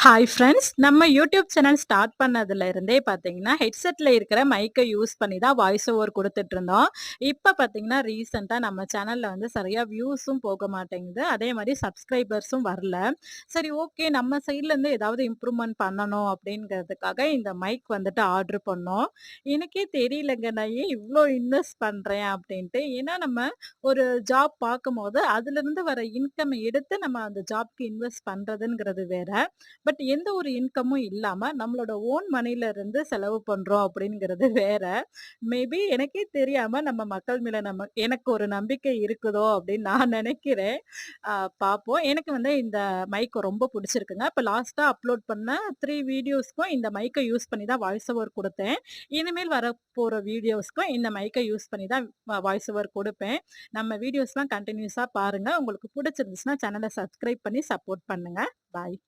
Hi friends நம்ம YouTube channel start பண்ணதுல இருந்தே பார்த்தீங்கன்னா ஹெட்செட்டில் இருக்கிற மைக்கை யூஸ் பண்ணி தான் வாய்ஸ் ஓவர் கொடுத்துட்டு இருந்தோம் இப்போ பார்த்தீங்கன்னா ரீசெண்டாக நம்ம சேனலில் வந்து சரியாக வியூஸும் போக மாட்டேங்குது. அதே மாதிரி சப்ஸ்கிரைபர்ஸும் வரல. சரி ஓகே நம்ம சைட்லேருந்து ஏதாவது இம்ப்ரூவ்மெண்ட் பண்ணணும் அப்படிங்கிறதுக்காக இந்த மைக் வந்துட்டு ஆர்டர் பண்ணோம். எனக்கே தெரியலங்க நான் ஏன் இவ்வளோ இன்வெஸ்ட் பண்ணுறேன் அப்படின்ட்டு. ஏன்னா நம்ம ஒரு ஜாப் பார்க்கும்போது அதுலேருந்து வர இன்கம் எடுத்து நம்ம அந்த ஜாப்க்கு இன்வெஸ்ட் பண்ணுறதுங்கிறது வேற. பட் எந்த ஒரு இன்கமும் இல்லாமல் நம்மளோட ஓன் மணில இருந்து செலவு பண்ணுறோம் அப்படிங்கிறது வேற. மேபி எனக்கே தெரியாமல் நம்ம மக்கள் மேலே நம்ம எனக்கு ஒரு நம்பிக்கை இருக்குதோ அப்படின்னு நான் நினைக்கிறேன். பார்ப்போம். எனக்கு வந்து இந்த மைக் ரொம்ப பிடிச்சிருக்குங்க இப்போ லாஸ்ட்டாக அப்லோட் பண்ண த்ரீ வீடியோஸ்க்கும் இந்த மைக்கை யூஸ் பண்ணி தான் வாய்ஸ் ஓவர் கொடுத்தேன் இனிமேல் வரப்போகிற வீடியோஸ்க்கும் இந்த மைக்கை யூஸ் பண்ணி தான் வாய்ஸ் ஓவர் கொடுப்பேன் நம்ம வீடியோஸ்லாம் கண்டினியூஸாக பாருங்கள் உங்களுக்கு பிடிச்சிருந்துச்சுன்னா சேனலை சப்ஸ்கிரைப் பண்ணி சப்போர்ட் பண்ணுங்க. பாய்.